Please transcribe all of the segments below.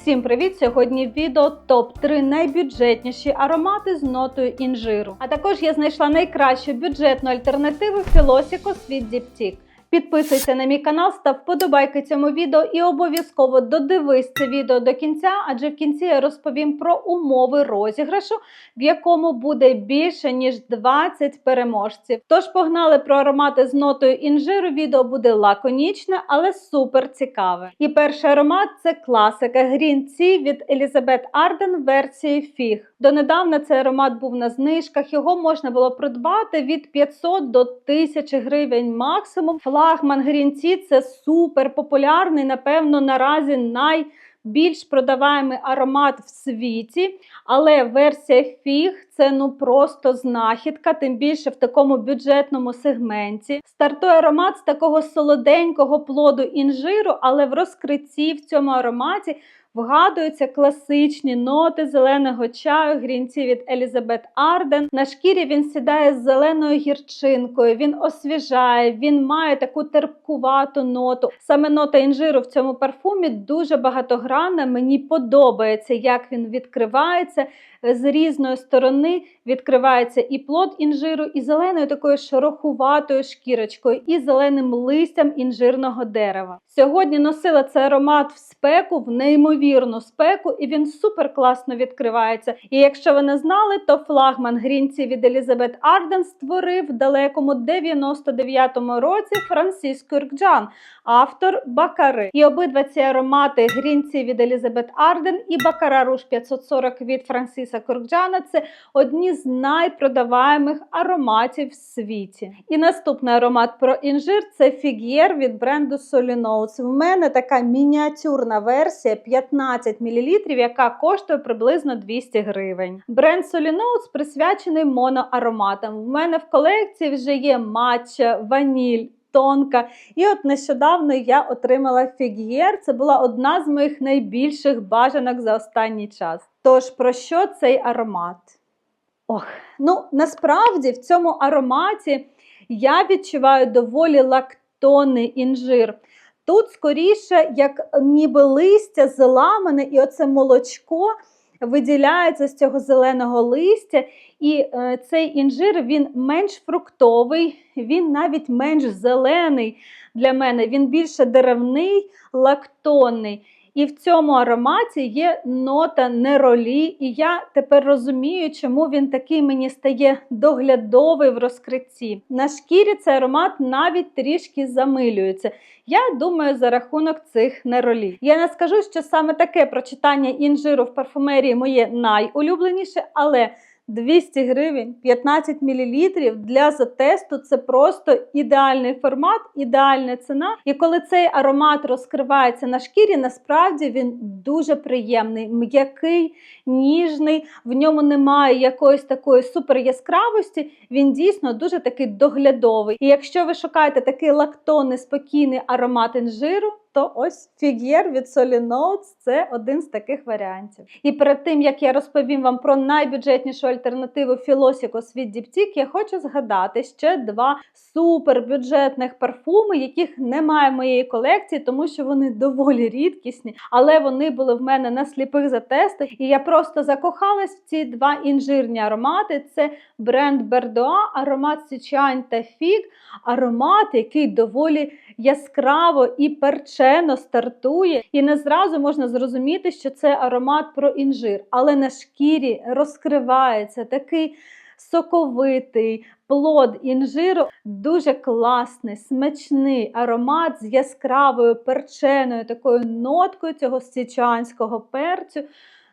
Всім привіт! Сьогодні відео топ-3 найбюджетніші аромати з нотою інжиру. А також я знайшла найкращу бюджетну альтернативу Філосіко Світ Diptyque. Підписуйся на мій канал, став вподобайки цьому відео і обов'язково додивись це відео до кінця, адже в кінці я розповім про умови розіграшу, в якому буде більше ніж 20 переможців. Тож погнали про аромати з нотою інжиру. Відео буде лаконічне, але супер цікаве. І перший аромат це класика Green Tea від Елізабет Арден версії фіг. Донедавна цей аромат був на знижках. Його можна було придбати від 500 до 1000 гривень максимум. Флагман грінці – це супер популярний, напевно, наразі найбільш продаваємий аромат в світі. Але версія фіг це ну просто знахідка, тим більше в такому бюджетному сегменті. Стартує аромат з такого солоденького плоду інжиру, але в розкритті в цьому ароматі вгадуються класичні ноти зеленого чаю грінці від Елізабет Арден. На шкірі він сідає з зеленою гірчинкою, він освіжає, він має таку терпкувату ноту. Саме нота інжиру в цьому парфумі дуже багатогранна. Мені подобається, як він відкривається. З різної сторони відкривається і плод інжиру, і зеленою такою шерохуватою шкірочкою, і зеленим листям інжирного дерева. Сьогодні носила цей аромат в спеку, в неймовірну спеку, і він супер класно відкривається. І якщо ви не знали, то флагман грінці від Елізабет Арден створив в далекому 99-му році Франсіс Кюркджан, автор Бакари. І обидва ці аромати грінці від Елізабет Арден і Бакара Руш 540 від Франсіса Кюркджана це одні з найпродаваємих ароматів в світі. І наступний аромат про інжир це фігєр від бренду Solinotes. В мене така мініатюрна версія 15 мл, яка коштує приблизно 200 гривень. Бренд Solinotes присвячений моноароматам. В мене в колекції вже є матча, ваніль. Тонка. І от нещодавно я отримала фігєр. Це була одна з моїх найбільших бажанок за останній час. Тож, про що цей аромат? Ох, ну насправді в цьому ароматі я відчуваю доволі лактонний інжир. Тут скоріше, як ніби листя заламане, і оце молочко виділяється з цього зеленого листя. І е, цей інжир він менш фруктовий, він навіть менш зелений для мене, він більше деревний, лактонний. І в цьому ароматі є нота неролі, і я тепер розумію, чому він такий мені стає доглядовий в розкритті. На шкірі цей аромат навіть трішки замилюється. Я думаю, за рахунок цих неролі. Я не скажу, що саме таке прочитання інжиру в парфумерії моє найулюбленіше, але 200 гривень, 15 мл для затесту це просто ідеальний формат, ідеальна ціна. І коли цей аромат розкривається на шкірі, насправді він дуже приємний, м'який, ніжний, в ньому немає якоїсь такої супер яскравості. Він дійсно дуже такий доглядовий. І якщо ви шукаєте такий лактонний, спокійний аромат інжиру, то ось фігєр від Solid Notes – це один з таких варіантів. І перед тим як я розповім вам про найбюджетнішу альтернативу Філосікос від Diptyque, я хочу згадати ще два супербюджетних парфуми, яких немає в моєї колекції, тому що вони доволі рідкісні, але вони були в мене на сліпих затестах. І я просто закохалась в ці два інжирні аромати. Це бренд Бердоа, аромат Січань та Фіг, аромат, який доволі яскраво і перчено стартує, і не зразу можна зрозуміти, що це аромат про інжир, але на шкірі розкривається такий соковитий плод інжиру, дуже класний, смачний аромат з яскравою перченою такою ноткою цього січанського перцю.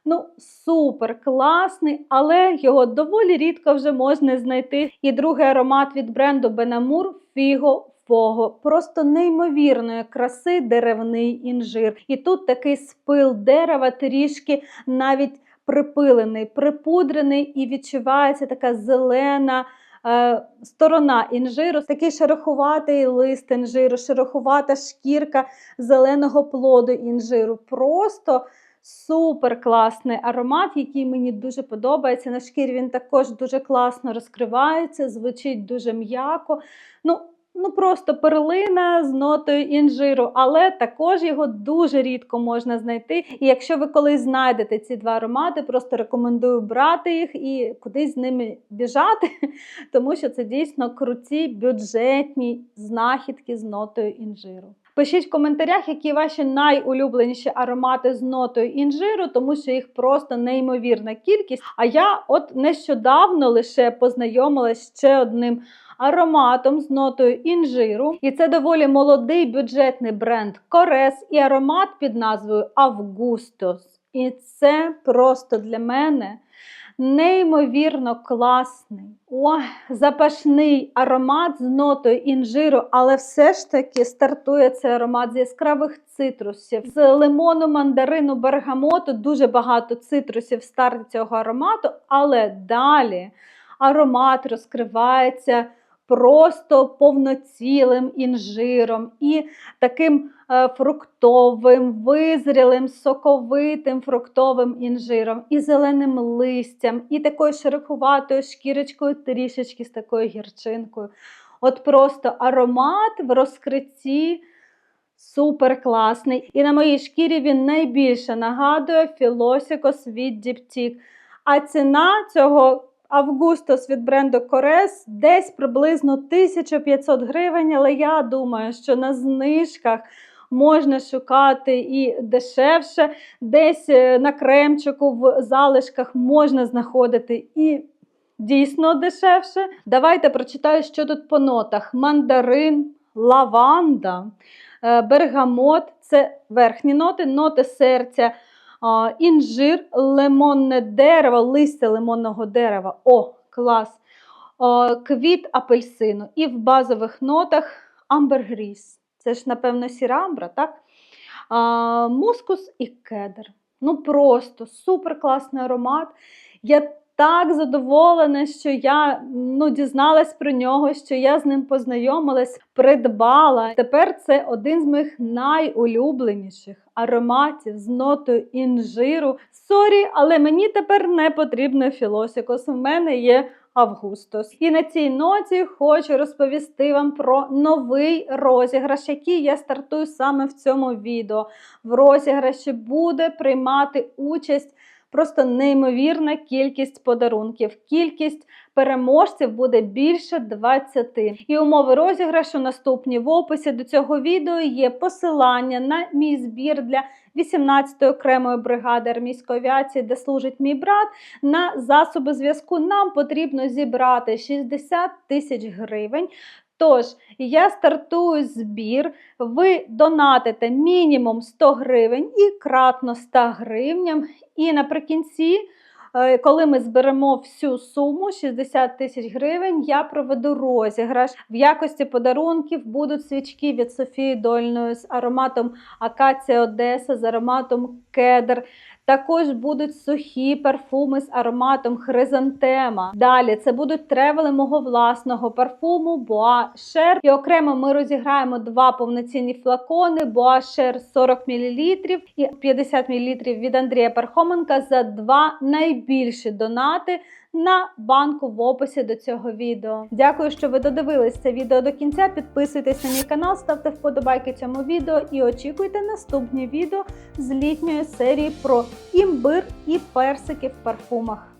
Ну, супер класний, але його доволі рідко вже можна знайти. І другий аромат від бренду Бенамур Фіго Фого. Просто неймовірної краси деревний інжир. І тут такий спил дерева трішки навіть припилений, припудрений, і відчувається така зелена. е, Сторона інжиру, такий шерохуватий лист інжиру, шерохувата шкірка зеленого плоду інжиру. Просто Супер класний аромат, який мені дуже подобається. На шкірі він також дуже класно розкривається, звучить дуже м'яко. Ну, ну просто перлина з нотою інжиру, але також його дуже рідко можна знайти. І якщо ви колись знайдете ці два аромати, просто рекомендую брати їх і кудись з ними біжати, тому що це дійсно круті бюджетні знахідки з нотою інжиру. Пишіть в коментарях, які ваші найулюбленіші аромати з нотою інжиру, тому що їх просто неймовірна кількість. А я от нещодавно лише познайомилась з ще одним ароматом з нотою інжиру. І це доволі молодий бюджетний бренд Корес і аромат під назвою Августос. І це просто для мене неймовірно класний. о, запашний аромат з нотою інжиру, але все ж таки стартує цей аромат з яскравих цитрусів, з лимону, мандарину, бергамоту. Дуже багато цитрусів в цього аромату, але далі аромат розкривається просто повноцілим інжиром і таким е, фруктовим, визрілим, соковитим фруктовим інжиром, і зеленим листям, і такою широкуватою шкірочкою, трішечки з такою гірчинкою. От просто аромат в розкритті. Супер класний. І на моїй шкірі він найбільше нагадує Філосікос від Діптік. А ціна цього Августос від бренду Корес десь приблизно 1500 гривень, але я думаю, що на знижках можна шукати і дешевше, десь е, на кремчику в залишках можна знаходити і дійсно дешевше. Давайте прочитаю, що тут по нотах: мандарин, лаванда, е, бергамот це верхні ноти, ноти серця. Інжир, лимонне дерево, листя лимонного дерева. О, клас! Квіт апельсину. І в базових нотах амбергріс. Це ж, напевно, сірамбра, так? Мускус і кедр. Ну просто супер класний аромат. Я так задоволена, що я ну, дізналась про нього, що я з ним познайомилась, придбала. Тепер це один з моїх найулюбленіших ароматів з нотою інжиру. Сорі, але мені тепер не потрібно філосікос. У мене є Августос. І на цій ноті хочу розповісти вам про новий розіграш, який я стартую саме в цьому відео. В розіграші буде приймати участь просто неймовірна кількість подарунків. Кількість переможців буде більше 20. І умови розіграшу наступні. В описі до цього відео є посилання на мій збір для 18-ї окремої бригади армійської авіації, де служить мій брат. На засоби зв'язку нам потрібно зібрати 60 тисяч гривень. Тож, я стартую збір, ви донатите мінімум 100 гривень і кратно 100 гривням. І наприкінці, е, коли ми зберемо всю суму 60 тисяч гривень, я проведу розіграш. В якості подарунків будуть свічки від Софії Дольної з ароматом Акація Одеса, з ароматом Кедр. Також будуть сухі парфуми з ароматом хризантема. Далі це будуть тревели мого власного парфуму Boa Share. І окремо ми розіграємо два повноцінні флакони Boa Share 40 мл і 50 мл від Андрія Пархоменка за два найбільші донати на банку в описі до цього відео. Дякую, що ви додивились це відео до кінця. Підписуйтесь на мій канал, ставте вподобайки цьому відео і очікуйте наступні відео з літньої серії про імбир і персики в парфумах.